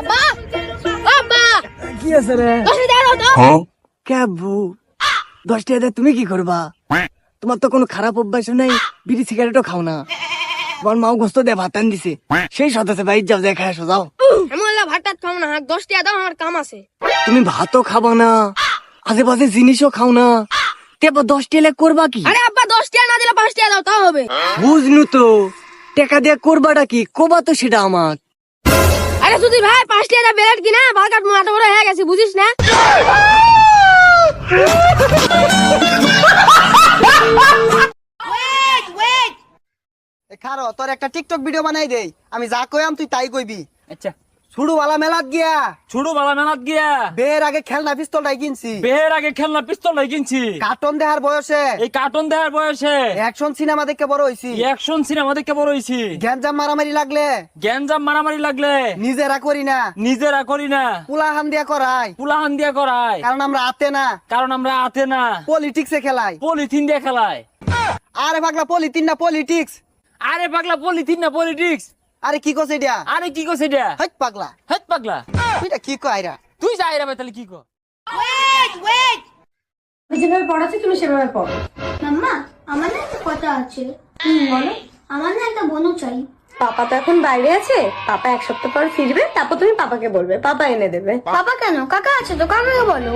আব্বা! ও আব্বা! কি আছে রে? তো ক্যাবু দশ টাকা তুমি কি করবা? তোমার তো কোনো খারাপ অভ্যাস নাই বিড়ি সিগারেটও খাও না। তোমার মাও গোস্ত দিয়ে ভাত আন দিছে। সেই সতেছে বাইর যাও খায় আসো যাও। আমি বললাম ভাত টাত খাব না দশ টাকা দাও আমার কাম আছে। তুমি ভাতও খাবা না আজে বাজে জিনিসও খাও না। তেবা দশ টাকা করবা কি? আরে আব্বা দশ টাকা না দিলে পাঁচ টাকা দাও তাও হবে। বুঝনু তো টাকা দিয়ে করবাটা কি? কোবা তো সেটা আমার আরে তুই ভাই পাঁচ টাকা বেলেট কিনা? বালকাট মাথা বড় হয়ে গেছে বুঝিস না? খারো তোর একটা টিকটক ভিডিও বানাই দেই। আমি যা কইয়াম তুই তাই কইবি। আচ্ছা। ছুড়ু বালা মেলাত গিয়া। বেলা মেলাত গিয়া। বের আগে খেলনা কিনছি। আগে খেলনা পিস্তল কিনছি। কার্টন দেহার বয়সে। এই কার্টুন দেখার বয়সে। অ্যাকশন সিনেমা দেখে বড় হইছি। অ্যাকশন সিনেমা দেখে বড় হইছি। গ্যাঞ্জাম মারামারি লাগলে। গ্যাঞ্জাম মারামারি লাগলে। নিজেরা করি না। নিজেরা করি না। পুলাহান দিয়া করাই। পুলাহান দিয়া করায় কারণ আমরা আতে না। কারণ আমরা আতে না। পলিটিক্সে খেলাই। পলিথিন দিয়ে খেলায়। আরে পাগলা পলিটিন না পলিটিক্স। আরে পাগলা পলিথিন না পলিটিক্স। আরে কি কস এটা? আরে কি কস এটা? হট পাগলা। হেত পাগলা। তুইটা কি কয়রা তুই যাই রে তাহলে কি কর? যেভাবে পড়াচ্ছি তুমি সেভাবে পড়ো। মাম্মা আমার না একটা কথা আছে। হুম বলো। আমার না একটা বনু চাই। পাপা তো এখন বাইরে আছে। পাপা এক সপ্তাহ পর ফিরবে তারপর তুমি পাপাকে বলবে। পাপা এনে দেবে। পাপা কেন? কাকা আছে তো কাকাকে বলো।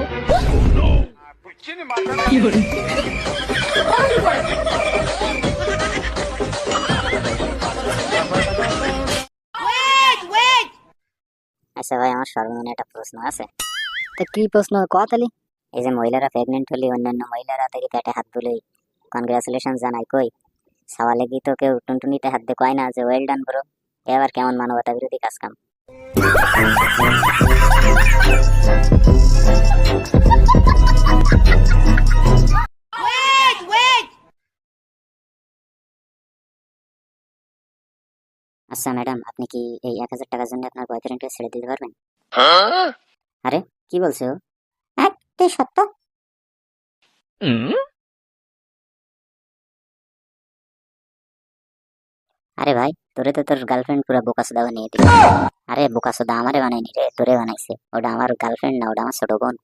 আচ্ছা ভাই আমার সর্বমনে একটা প্রশ্ন আছে। তো কি প্রশ্ন? কথালি এই যে মহিলারা প্রেগনেন্ট হলে অন্যান্য মহিলারা তাকে পেটে হাত তুলেই কনগ্রাচুলেশন জানাই কই? সওয়ালে কি তো কেউ টুনটুনিতে হাত দিয়ে কয় না যে ওয়েল ডান ব্রো এবার কেমন মানবতা বিরোধী কাজ কাম আচ্ছা ম্যাডাম আপনি কি এই এক হাজার টাকার জন্য আপনার বয়ফ্রেন্ডকে ছেড়ে দিতে পারবেন? আরে কি বলছো একটাই সত্য। আরে ভাই তোরে তো তোর গার্লফ্রেন্ড পুরো বোকাসোদা বানিয়ে দিল। আরে বোকাসোদা আমারে বানায়নি রে তোরে বানাইছে। ওটা আমার গার্লফ্রেন্ড না ওটা আমার ছোট বোন।